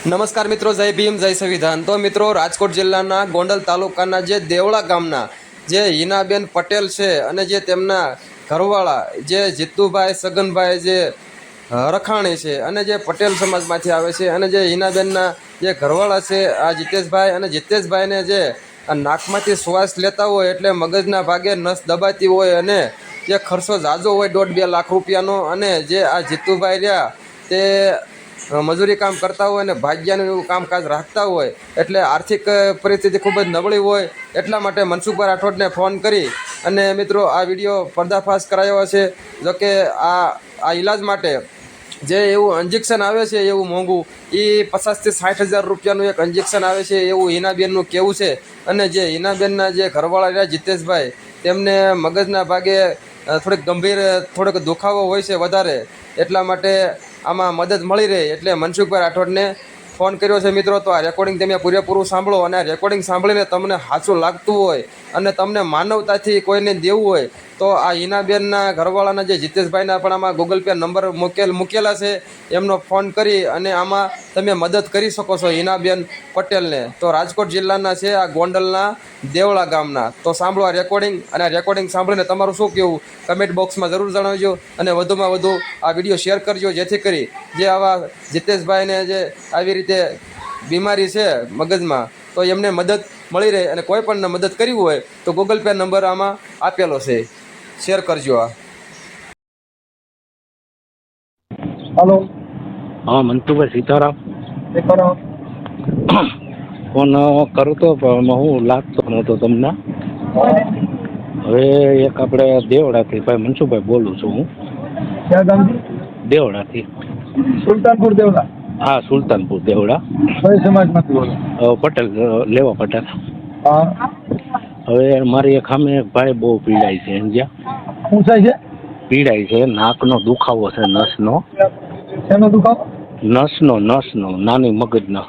નમસ્કાર મિત્રો, જય ભીમ, જય સંવિધાન. તો મિત્રો, રાજકોટ જિલ્લાના ગોંડલ તાલુકાના જે દેવળા ગામના જે હિનાબેન પટેલ છે અને જે તેમના ઘરવાળા જે જીતુભાઈ સગનભાઈ જે રખાણી છે અને જે પટેલ સમાજમાંથી આવે છે અને જે હિનાબેનના જે ઘરવાળા છે, આ જીતેશભાઈ અને જીતેશભાઈને જે નાકમાંથી શ્વાસ લેતા હોય એટલે મગજના ભાગે નસ દબાતી હોય અને જે ખર્ચો ઝાઝો હોય દોઢ બે લાખ રૂપિયાનો અને જે આ જીતુભાઈ રહ્યા તે મજૂરી કામ કરતા હોય અને ભાગ્યાનું એવું કામકાજ રાખતા હોય, એટલે આર્થિક પરિસ્થિતિ ખૂબ જ નબળી હોય, એટલા માટે મનસુખભાઈ રાઠોડને ફોન કરી અને મિત્રો આ વીડિયો પર્દાફાશ કરાયો છે જોકે આ આ ઈલાજ માટે જે એવું ઇન્જેક્શન આવે છે એવું મોંઘું એ પચાસથી સાઠ હજાર રૂપિયાનું એક ઇન્જેક્શન આવે છે એવું હિનાબેનનું કહેવું છે? અને જે હિનાબેનના જે ઘરવાળા રહ્યા જીતેશભાઈ, તેમને મગજના ભાગે થોડીક ગંભીર, થોડોક દુખાવો હોય છે વધારે, એટલા માટે આમાં મદદ મળી રહે એટલે મનસુખભાઈ રાઠોડને ફોન કર્યો છે, મિત્રો, તો આ રેકોર્ડિંગ તમે પૂરેપૂરું સાંભળો અને આ રેકોર્ડિંગ સાંભળીને તમને સાચું લાગતું હોય અને તમને માનવતાથી કોઈને દેવું હોય તો આ હિનાબેનના ઘરવાળાના જે જીતેશભાઈના પણ આમાં ગૂગલ પે નંબર મૂકેલ, મૂકેલા છે, એમનો ફોન કરી અને આમાં તમે મદદ કરી શકો છો હિનાબેન પટેલને. તો રાજકોટ જિલ્લાના છે આ ગોંડલના દેવળા ગામના. તો સાંભળો આ રેકોર્ડિંગ અને આ રેકોર્ડિંગ સાંભળીને તમારું શું કહેવું? કમેન્ટ બોક્સમાં જરૂર જણાવજો અને વધુમાં વધુ આ વીડિયો શેર કરજો, જેથી કરી જે આવા જીતેશભાઈને જે આવી રીતે બીમારી છે મગજમાં, તો એમને મદદ મળી રહે અને કોઈ પણને મદદ કરવી હોય તો ગૂગલ પે નંબર આમાં આપેલો છે. શેર કરજો આ. હલો હા મંતુભાઈ સીતારામ. ફોન કરું તો પણ હું લાગતો નહોતો તમને. હવે એક આપણે દેવડાથી ભાઈ મનસુભાઈ બોલું છું હું. ક્યાં ગામથી? દેવડાથી સુલતાનપુર દેવડા હા સુલતાનપુર દેવડા કઈ સમાજમાંથી બોલો? પટેલ લેવા પટેલ. હા. હવે મારી એક સામે એક ભાઈ બહુ પીડાય છે સમજ્યા? શું થાય છે? પીડાય છે નાકનો દુખાવો છે નસનો. શેનો દુખાવો? નસનો નસનો નાની મગજનો.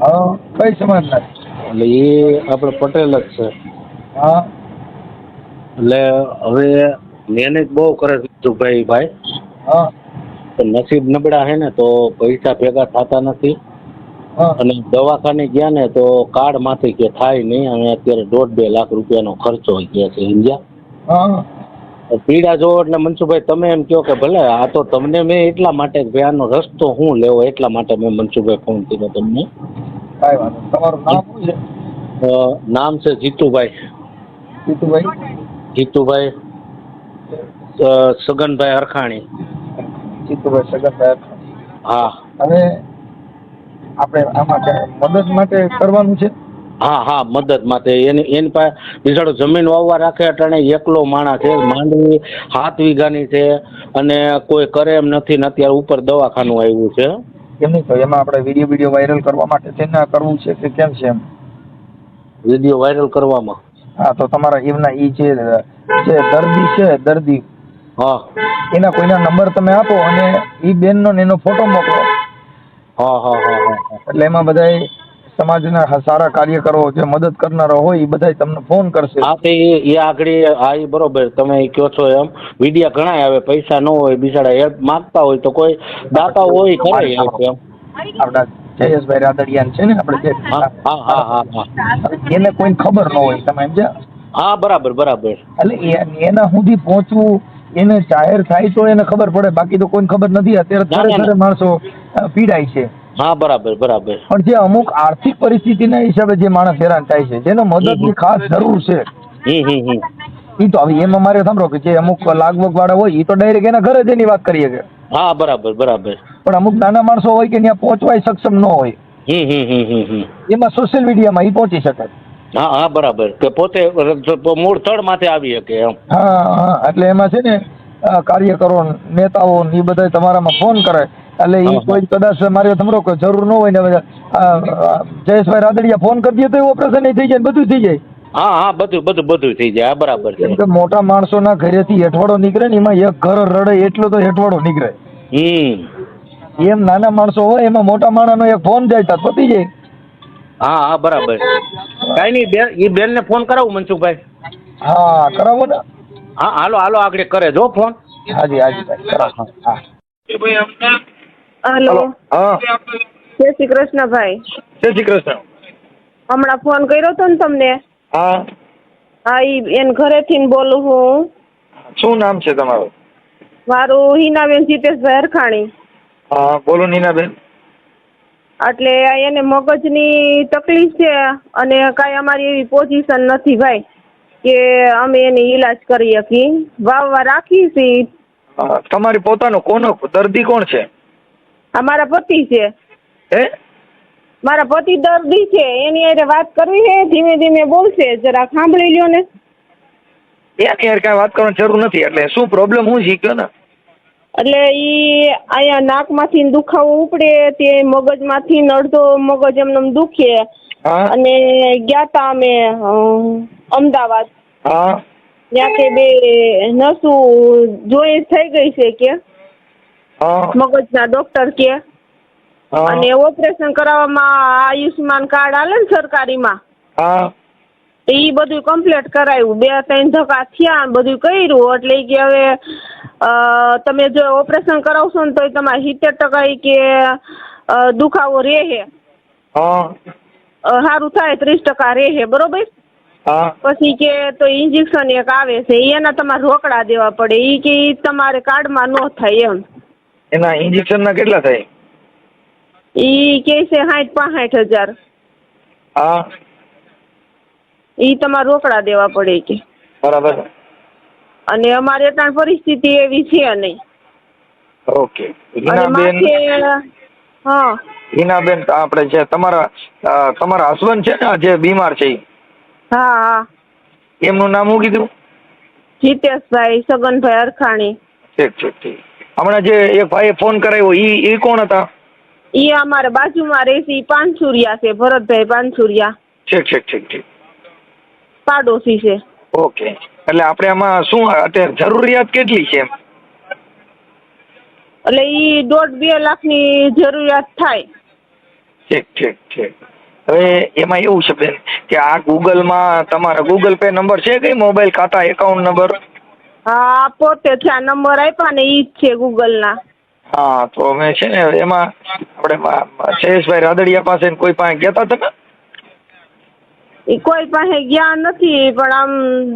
હા કઈ સમાજના? એટલે એ આપણે પટેલ જ છે. હા. એટલે હવે મહેનત બહુ કરે છે ભાઈ ભાઈ. હા. નસીબ નબળા હે ને તો પૈસા ભેગા થતા નથી. અને દવાખાને ગયા ને તો કાર્ડમાંથી કે થાય નહીં અને અત્યારે દોઢ બે લાખ રૂપિયાનો ખર્ચો ગયા છે સમજ્યા પીડા જોવો એટલે મનસુભાઈ તમે એમ કહો કે ભલે આ તો તમને મેં એટલા માટે ભાઈ આનો રસ્તો હું લેવો એટલા માટે મેં મનસુભાઈ ફોન કર્યો તમને. કાંઈ વાંધો તમારું નામ શું છે? નામ છે જીતુભાઈ. જીતુભાઈ? જીતુભાઈ સગનભાઈ અરખાણી જીતુભાઈ સગનભાઈ હા. હવે આપણે આમાં મદદ માટે કરવાનું છે? હા હા મદદ માટે. એની એની પાસે બિચારો જમીન વાવવા રાખે અટાણે એકલો માણસ છે માંડવી હાથ વીઘાની છે અને કોઈ કરે એમ નથી ને અત્યારે ઉપર દવાખાનું આવ્યું છે. કેમ નહીં તો એમાં આપણે વીડિયો વીડિયો વાયરલ કરવા માટે છે ને કરવું છે કે કેમ છે એમ? વીડિયો વાયરલ કરવામાં? હા તો તમારા એમના ઈ જે જે દર્દી છે દર્દી હા. એના કોઈના નંબર તમે આપો અને ઈ બેનનો ને એનો ફોટો મોકલો. હા હા એટલે એમાં બધાય સમાજના સારા કાર્યકરો જે મદદ કરનારા હોય એ બધા તમને ફોન કરશે. હા તે એ આગળ હા એ બરોબર તમે કહો છો એમ. વિડિયા ઘણા આવે પૈસા ન હોય બિચારા હેલ્પ માંગતા હોય તો કોઈ દાતા હોય ખરી એમ. આપણા જયેશભાઈ રાદડિયાન છે ને આપણે જે હા હા હા હા હા. એને કોઈ ખબર ન હોય તમે સમજ્યા? હા બરાબર બરાબર. એટલે એના સુધી પહોંચવું એને જાહેર થાય તો એને ખબર પડે બાકી તો કોઈને ખબર નથી. અત્યારે થોડે માણસો પીડાય છે. હા બરાબર બરાબર. પણ જે અમુક આર્થિક પરિસ્થિતિના હિસાબે જે માણસ હેરાન થાય છે જેને મદદની ખાસ જરૂર છે. ઈ તો હવે એમાં મારે સાંભળો કે જે અમુક લાગવગ વાળા હોય એ તો ડાયરેક્ટ એના ઘરે જ એની વાત કરીએ કે. હા બરાબર બરાબર. પણ અમુક નાના માણસો હોય કે ત્યાં પહોંચવાય સક્ષમ ન હોય એમાં સોશિયલ મીડિયામાં એ પહોંચી શકે. હા હા બરાબર. કે પોતે મૂળ સ્થળ માથે આવી શકે એમ. હા હા એટલે એમાં છે ને કાર્યકરો નેતાઓ એ બધા તમારામાં ફોન કરે. એટલે એ કોઈ કદાચ મારે તમારો કોઈ જરૂર ન હોય ને જયેશભાઈ રાદડિયા ફોન કરી દે તો એ ઓપરેશન થઈ જાય બધું થઈ જાય. હા હા બધું બધું બધું થઈ જાય હા બરાબર છે. કે મોટા માણસોના ઘરેથી હેઠવાડો નીકળે ને એમાં એક ઘર રડે એટલો તો હેઠવાડો નીકળે. હમ. એમ નાના માણસો હોય એમાં મોટા માણસનો એક ફોન જાય તો પતી જાય. હા હા બરાબર. કઈ નહીં બેન એ બેનને ફોન કરાવું મનસુખભાઈ. હા કરાવો ને. હા હાલો હાલો આગળ કરે જો ફોન. હાજી હાજી ભાઈ હા. હા હલો હા. જય શ્રી કૃષ્ણ ભાઈ જય શ્રી કૃષ્ણ. હમણાં ફોન કર્યો તો ને તમને? હા. હા ઈ એન ઘરેથી થી બોલું હું. શું નામ છે તમારું? મારું હિનાબેન જીતેશભાઈ હરખાણી. હા બોલો નીનાબેન એટલે એને મગજની તકલીફ છે અને કાંઈ અમારી એવી પોઝિશન નથી ભાઈ કે અમે એની ઈલાજ કરી શકીએ. વાવવા રાખી છીએ. તમારી પોતાનો કોનો દર્દી કોણ છે? અમારા પતિ છે. હે? મારા પતિ દર્દી છે. એની હારે વાત કરવી છે ધીમે ધીમે બોલશે. જરા સાંભળી લ્યો ને. એની યાર કાંઈ વાત કરવાની જરૂર નથી. એટલે શું પ્રોબ્લેમ હું શીખ્યો ને? એટલે ઈ અહીંયા નાકમાંથી દુખાવો ઉપડે તે મગજમાંથી ને અડધો મગજ એમને એમ દુખે અને ગયા તા અમે અમદાવાદ. ત્યાં કે બે નસું જોઈ થઈ ગઈ છે કે. મગજના ડોક્ટર કે. અને ઓપરેશન કરાવવામાં આયુષ્યમાન કાર્ડ આલે ને સરકારીમાં. એ બધું કમ્પ્લીટ કરાયું. બે ત્રણ ધક્કા થયા બધું કર્યું. એટલે કે હવે તમે જો ઓપરેશન કરાવશો ને તો તમારે સિત્તેર ટકા કે દુખાવો રહે. સારું થાય ત્રીસ ટકા રહે બરોબર? પછી કે તો ઇન્જેક્શન એક આવે છે. એના તમારે રોકડા દેવા પડે. એ કે તમારે કાર્ડમાં ન થાય એમ. એના ઇન્જેક્શનના કેટલા થાય? ઈ કે છે સાઠ પાસઠ હજાર. હા. ઈ તમારે રોકડા દેવા પડે કે. બરાબર. અને અમારે ત્યાં પરિસ્થિતિ એવી છે નહીં. ઓકે. હિનાબેન હા. હિનાબેન આપણે જે તમારા તમારા હસબન્ડ છે ને જે બીમાર છે હા હા. એમનું નામ શું કીધું? જીતેશભાઈ સગનભાઈ અરખાણી. ઠીક ઠીક ઠીક. હમણાં જે એક ભાઈએ ફોન કરાવ્યો ઈ ઈ કોણ હતા? ઈ અમારે બાજુમાં રહેશે ઈ પાનસુરિયા છે ભરતભાઈ પાનસુરિયા. ઠીક ઠીક ઠીક ઠીક. પાડોશી છે. ઓકે. એટલે આપણે આમાં શું અત્યારે જરૂરિયાત કેટલી છે એટલે ઈ દોઢ બે લાખની જરૂરિયાત થાય. ઠીક ઠીક ઠીક. હવે એમાં એવું છે બેન કે આ ગૂગલમાં તમારા ગૂગલ પે નંબર છે કઈ મોબાઈલ ખાતા એકાઉન્ટ નંબર હા પોતે છે આ નંબર આપ્યા ને ઈ જ છે ગૂગલના. હા તો અમે છે ને એમાં આપણે શૈલેષભાઈ રાદડિયા પાસે કોઈ પાસે ગયા હતા તમે ઈ કોઈ પાસે ગયા નથી પણ આમ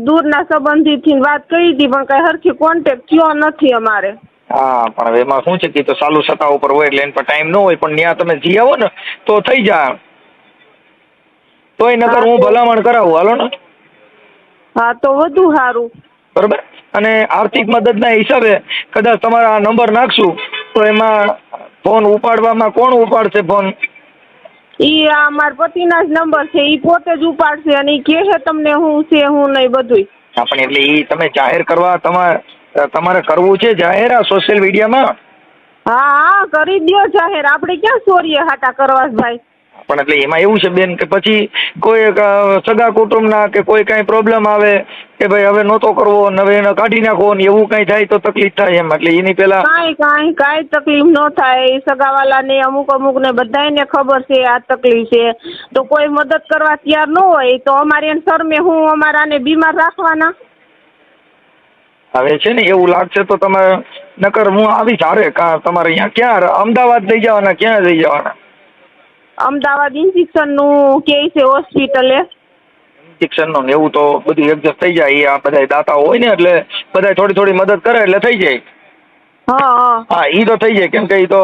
દૂરના સંબંધીથી વાત કરી હતી પણ કઈ હરખી કોન્ટેક્ટ થયો નથી અમારે. હા પણ હવે એમાં શું છે કે તો સાલુ સત્તા ઉપર હોય એટલે એના પર ટાઈમ ન હોય પણ ત્યાં તમે જી આવો ને તો થઈ જાય તોય નકર હું ભલામણ કરાવું હાલો ને? હા તો વધુ સારું. બરોબર? અને આર્થિક મદદના હિસાબે કદાચ તમારા આ નંબર નાખશું તો એમાં ફોન ઉપાડવામાં કોણ ઉપાડશે ફોન? ઈ આ મારા પતિના જ નંબર છે ઈ પોતે જ ઉપાડશે અને ઈ કહે તમને હું છે હું નહીં બધુંય. હા પણ એટલે એ તમે જાહેર કરવા તમારે તમારે કરવું છે જાહેર આ સોશિયલ મીડિયામાં હા હા કરી દ્યો જાહેર. આપણે ક્યાં ચોરીએ હાટા કરવા ભાઈ? પણ એટલે એમાં એવું છે બેન કે પછી કોઈ સગા કુટુંબના કે કોઈ કાંઈ પ્રોબ્લેમ આવે કે ભાઈ હવે નહોતો કરવો ને હવે એને કાઢી નાખો ને એવું કાંઈ થાય તો તકલીફ થાય એમ. એટલે એની પહેલા કાંઈ કાંઈ કાંઈ તકલીફ ન થાય. સગાવાલાને અમુક અમુક ને બધાને ખબર છે આ તકલીફ છે. તો કોઈ મદદ કરવા તૈયાર ન હોય તો અમારે એને શરમે હું અમારાને બીમાર રાખવાના? હવે છે ને એવું લાગશે તો તમે નકર હું આવી હારે કા તમારે અહીંયા ક્યાં? અમદાવાદ લઈ જવાના ક્યાં લઈ જવાના? અમદાવાદ ઇન્જેક્શનનું કે છે હોસ્પિટલે? ઇન્જેક્શનનો ને એવું તો બધું એડજસ્ટ થઈ જાય. એ આ બધા દાતા હોય ને એટલે બધા થોડી થોડી મદદ કરે એટલે થઈ જાય. હા હા. ઈ તો થઈ જાય. કેમ કે ઈ તો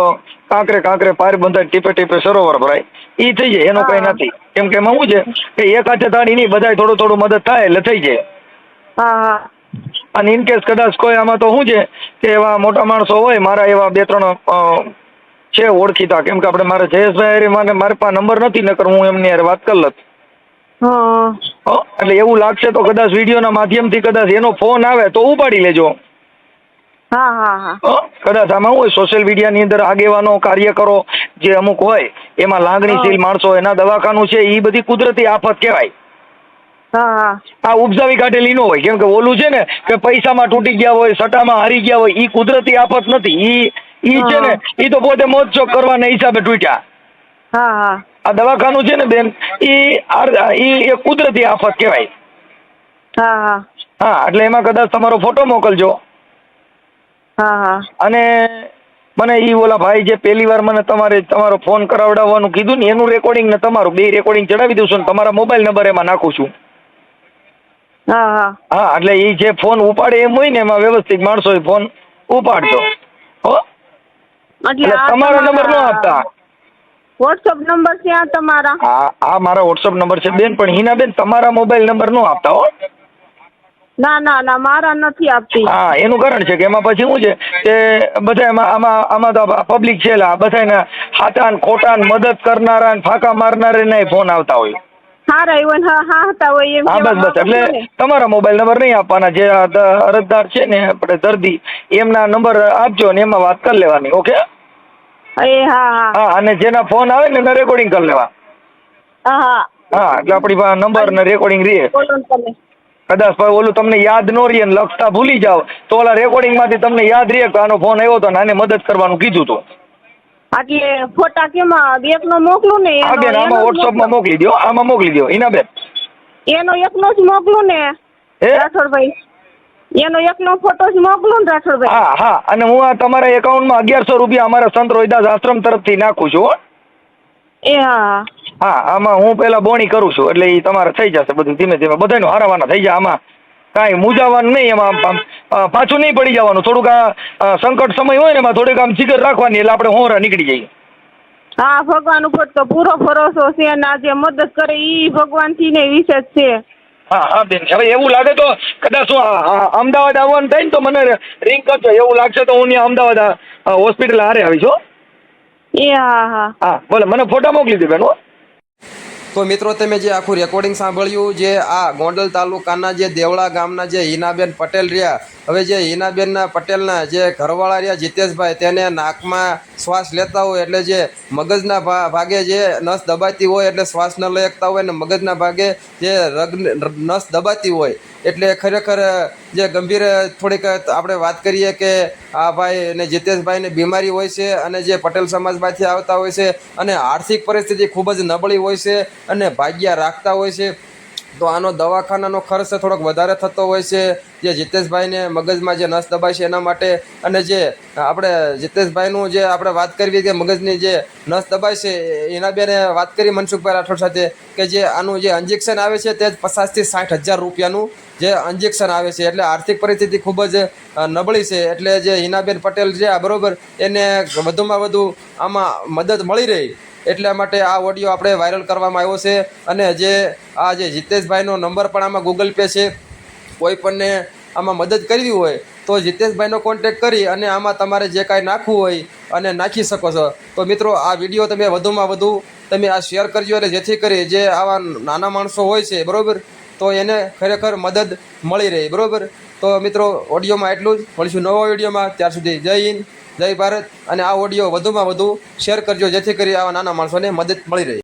કાંકરે કાંકરે પાર બંધાય ટીપે ટીપે સરોવર ભરાય. ઈ થઈ જાય એનું કઈ નથી. કેમ કે એમાં શું છે કે એક હાથે તાણી નહીં બધાય થોડું થોડું મદદ થાય એટલે થઈ જાય. હા હા. અને ઇન કેસ કદાચ કોઈ આમાં તો શું છે કે એવા મોટા માણસો હોય મારા એવા બે ત્રણ છે ઓળખીતા? કેમ કે આપણે મારે જયેશભાઈ હારે મારે મારી પાસે નંબર નથી નકર હું એમની યાર વાત કરી લત એટલે એવું લાગશે તો કદાચ વિડીયોના માધ્યમથી કદાચ એનો ફોન આવે તો ઉપાડી લેજો. કદાચ આમાં હોય? સોશિયલ મીડિયાની અંદર આગેવાનો કાર્યકરો જે અમુક હોય એમાં લાગણીશીલ માણસો એના દવાખાનું છે એ બધી કુદરતી આફત કહેવાય. આ ઉપજાવી કાઢેલી ન હોય કેમ કે ઓલું છે ને કે પૈસામાં તૂટી ગયા હોય સટામાં હારી ગયા હોય ઈ કુદરતી આફત નથી ઈ ઈ છે ને ઈ તો પોતે મોજશોખ કરવાના હિસાબે તૂટ્યા. હા હા. આ દવાખાનું છે ને બેન ઈ ઈ એક કુદરતી આફત કહેવાય. હા હા. હા એટલે એમાં કદાચ તમારો ફોટો મોકલજો. હા હા. અને મને ઈ ઓલા ભાઈ જે પહેલી વાર મને તમારે તમારો ફોન કરાવડાવવાનું કીધું ને એનું રેકોર્ડિંગ ને તમારું બે રેકોર્ડિંગ ચડાવી દઉં છું ને તમારા મોબાઈલ નંબર એમાં નાખું છું. હા હા. હા એટલે ઈ જે ફોન ઉપાડે એમ હોય ને એમાં વ્યવસ્થિત માણસો ફોન ઉપાડજો. એટલે એટલે તમારો નંબર ન આપતા. વોટ્સઅપ નંબર છે આ તમારા? હા આ મારા વોટ્સઅપ નંબર છે બેન પણ હિના બેન તમારા મોબાઈલ નંબર ન આપતા હો. ના ના ના મારા નથી આપતી. હા એનું કારણ છે કે એમાં પછી શું છે કે બધા એમાં આમાં આમાં તો પબ્લિક છે બધા બધાને હાથા ને ખોટા ને મદદ કરનારા ફાંકા મારનારા ફોન આવતા હોય. હારા even હા હા હતા હોય એમ હા બસ બસ. એટલે. તમારા મોબાઈલ નંબર નહીં આપવાના જે અરજદાર છે ને આપણે દર્દી એમના નંબર આપજો ને એમાં વાત કરી લેવાની ઓકે? એ હા હા. અને જેના ફોન આવે ને એના રેકોર્ડિંગ કરી લેવા. હા એટલે આપણી પાસે નંબર ને રેકોર્ડિંગ રહે. કદાચ ઓલું તમને યાદ ન રહે ને લખતા ભૂલી જાઓ તો ઓલા રેકોર્ડિંગમાંથી તમને યાદ રહે કે આનો ફોન આવ્યો હતો ને આને મદદ કરવાનું કીધું હતું એટલે ફોટા કેમાં? એકનો મોકલું ને આ બેન આમાં વોટ્સઅપમાં મોકલી. દો આમાં મોકલી દો ઇના બેન. એનો એકનો જ મોકલું ને હે? રાઠોડભાઈ. એનો એકનો ફોટો જ મોકલું ને રાઠોડભાઈ. હા હા અને હું આ તમારા એકાઉન્ટમાં અગિયારસો રૂપિયા અમારા સંત રોહિદાસ આશ્રમ તરફથી નાખું છું હો. એ હા. હા આમાં હું પેલા બોણી કરું છું એટલે એ તમારે થઈ જશે બધું ધીમે ધીમે. બધાનું હારાવાના થઈ જાય આમાં. કાંઈ મૂંઝાવાનું નહીં એમાં આમ, પાછું નહીં પડી જવાનું. થોડુંક આ સંકટ સમય હોય ને એમાં થોડીક આમ જીગર રાખવાની એટલે આપણે હોરા નીકળી જઈએ. હા ભગવાન ઉપર તો પૂરો ભરોસો છે અને આ જે મદદ કરે એ ભગવાનથી ને વિશે જ છે. હા હા બેન હવે એવું લાગે તો કદાચ અમદાવાદ આવવાનું થાય ને તો મને રિંગ કરજો. એવું લાગશે તો હું ત્યાં અમદાવાદ હોસ્પિટલ હારે આવીશ હો. એ હા હા. હા ભલે મને ફોટા મોકલી દે બેન હો. તો મિત્રો તમે જે આખું રેકોર્ડિંગ સાંભળ્યું, જે આ ગોંડલ તાલુકાના જે દેવળા ગામના જે હિનાબેન પટેલ રહ્યા, હવે જે હિનાબેનના પટેલના જે ઘરવાળા રહ્યા જીતેશભાઈ, તેને નાકમાં શ્વાસ લેતા હોય એટલે જે મગજના ભાગે જે નસ દબાતી હોય એટલે શ્વાસ ન લઈ શકતા હોય અને મગજના ભાગે જે રગ, નસ દબાતી હોય એટલે ખરેખર જે ગંભીર થોડીક આપણે વાત કરીએ કે આ ભાઈ ને જીતેશભાઈને બીમારી હોય છે અને જે પટેલ સમાજમાંથી આવતા હોય છે અને આર્થિક પરિસ્થિતિ ખૂબ જ નબળી હોય છે અને ભાગ્યા રાખતા હોય છે. તો આનો દવાખાનાનો ખર્ચ થોડોક વધારે થતો હોય છે. જે જીતેશભાઈને મગજમાં જે નસ દબાય છે એના માટે અને જે આપણે જીતેશભાઈનું જે આપણે વાત કરવી કે મગજની જે નસ દબાય છે, એના બેને વાત કરી મનસુખભાઈ રાઠોડ સાથે કે જે આનું જે ઇન્જેક્શન આવે છે તે જ પચાસથી સાઠ હજાર રૂપિયાનું જે ઇન્જેક્શન આવે છે. એટલે આર્થિક પરિસ્થિતિ ખૂબ જ નબળી છે. એટલે જે હિનાબેન પટેલ છે, આ બરોબર, એને વધુમાં વધુ આમાં મદદ મળી રહી. એટલા માટે આ ઓડિયો આપણે વાયરલ કરવામાં આવ્યો છે. અને જે આ જે જીતેશભાઈનો નંબર પણ આમાં ગૂગલ પે છે. કોઈ પણને આમાં મદદ કરવી હોય, તો જીતેશભાઈનો કોન્ટેક કરી અને આમાં તમારે જે કાંઈ નાખવું હોય અને નાખી શકો છો. તો મિત્રો, આ વીડિયો તમે વધુમાં વધુ તમે આ શેર કરજો અને જેથી કરી જે આવા નાના માણસો હોય છે, બરાબર? તો એને ખરેખર મદદ મળી રહે, બરાબર? તો મિત્રો, ઓડિયોમાં એટલું જ. મળીશું નવા વિડીયોમાં. ત્યાર સુધી જય હિન્દ. જય ભારત. અને આ ઓડિયો વધુમાં વધુ શેર કરજો, જેથી કરી આવા નાના માણસોને મદદ મળી રહે.